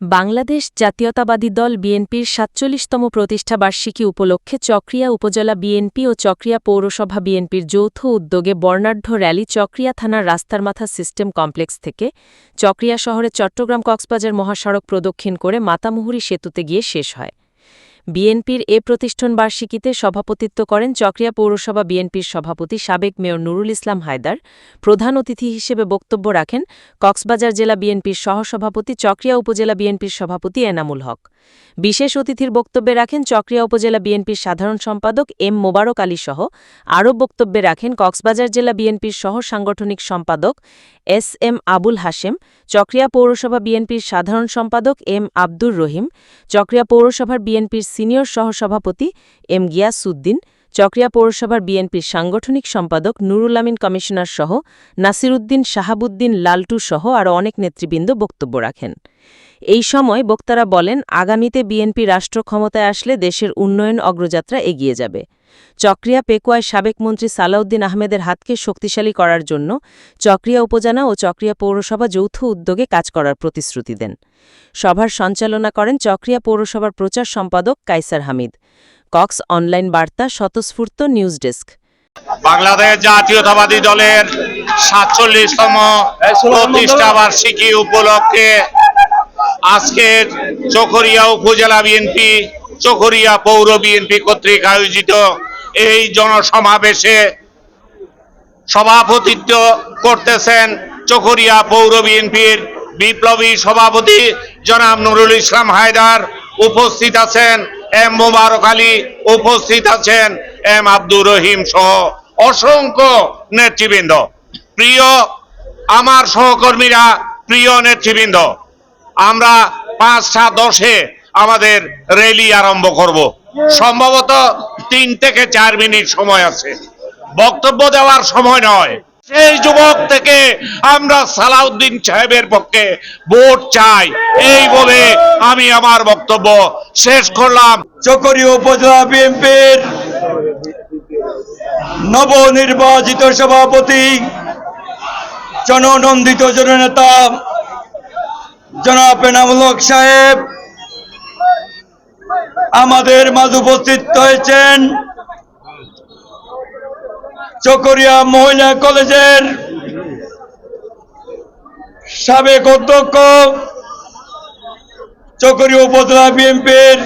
বাংলাদেশ জাতীয়তাবাদী দল বিএনপির সাতচল্লিশতম প্রতিষ্ঠা বার্ষিকী উপলক্ষে চক্রিয়া উপজেলা বিএনপি ও চক্রিয়া পৌরসভা বিএনপির যৌথ উদ্যোগে বর্ণাঢ্য র্যালি চক্রিয়া থানার রাস্তার মাথা সিস্টেম কমপ্লেক্স থেকে চক্রিয়া শহরে চট্টগ্রাম কক্সবাজার মহাসড়ক প্রদক্ষিণ করে মাতামুহুরি সেতুতে গিয়ে শেষ হয়। বিএনপির এ প্রতিষ্ঠান বার্ষিকীতে সভাপতিত্ব করেন চক্রিয়া পৌরসভা বিএনপির সভাপতি সাবেক মেয়র নুরুল ইসলাম হায়দার। প্রধান অতিথি হিসেবে বক্তব্য রাখেন কক্সবাজার জেলা বিএনপির সহসভাপতি, চক্রিয়া উপজেলা বিএনপির সভাপতি এনামুল হক। বিশেষ অতিথির বক্তব্যে রাখেন চক্রিয়া উপজেলা বিএনপির সাধারণ সম্পাদক এম মোবারক আলী সহ। আরও বক্তব্যে রাখেন কক্সবাজার জেলা বিএনপির সহ সাংগঠনিক সম্পাদক এস এম আবুল হাশেম, চক্রিয়া পৌরসভা বিএনপির সাধারণ সম্পাদক এম আব্দুর রহিম, চক্রিয়া পৌরসভার বিএনপির সিনিয়র সহসভাপতি এম গিয়াসউদ্দিন, চক্রিয়া পৌরসভার বিএনপির সাংগঠনিক সম্পাদক নুরুল আমিন কমিশনার সহ নাসিরুদ্দিন শাহাবুদ্দিন লালটু সহ আরও অনেক নেতৃবৃন্দ বক্তব্য রাখেন। এই সময় বক্তারা বলেন, আগামীতে বিএনপি রাষ্ট্র ক্ষমতায় আসলে দেশের উন্নয়ন অগ্রযাত্রা এগিয়ে যাবে। চক্রিয়া পেকুয়ায় সাবেক মন্ত্রী সালাউদ্দিন আহমেদের হাতকে শক্তিশালী করার জন্য চক্রিয়া উপজেলা ও চক্রিয়া পৌরসভা যৌথ উদ্যোগে কাজ করার প্রতিশ্রুতি দেন। সভার সঞ্চালনা করেন চক্রিয়া পৌরসভার প্রচার সম্পাদক কাইসার হামিদ। কক্স অনলাইন বার্তা স্বতঃস্ফূর্ত নিউজ ডেস্ক। বাংলাদেশ জাতীয়তাবাদী দলের সাতচল্লিশতম প্রতিষ্ঠা বার্ষিকী উপলক্ষে আজকের চকরিয়া উপজেলা বিএনপি চকরিয়া পৌর বিএনপি কর্তৃক আয়োজিত এই জনসমাবেশে সভাপতিত্ব করতেছেন চকরিয়া পৌর বিএনপির বিপ্লবী সভাপতি জনাব নুরুল ইসলাম হায়দার। উপস্থিত আছেন এম মোবারক আলী, উপস্থিত আছেন এম আব্দুর রহিম সহ অসংখ্য নেতৃবৃন্দ। প্রিয়, আমার সহকর্মীরা, প্রিয় নেতৃবৃন্দ, আমরা পাঁচটা দশে আমাদের র্যালি আরম্ভ করব। সম্ভবত তিন থেকে চার মিনিট সময় আছে। বক্তব্য দেওয়ার সময় নয়। সেই যুবক থেকে আমরা সালাউদ্দিন সাহেবের পক্ষে ভোট চাই। এই বলে আমি আমার বক্তব্য শেষ করলাম। চকরিয়া উপজেলা বিএনপির নবনির্বাচিত সভাপতি, জননন্দিত জননেতা জনাব এনামুল হক সাহেব আমাদের মাঝে উপস্থিত হয়েছেন চকরিয়া মহিলা কলেজের সাবেক অধ্যক্ষ চকরিয়া উপজেলা বিএনপির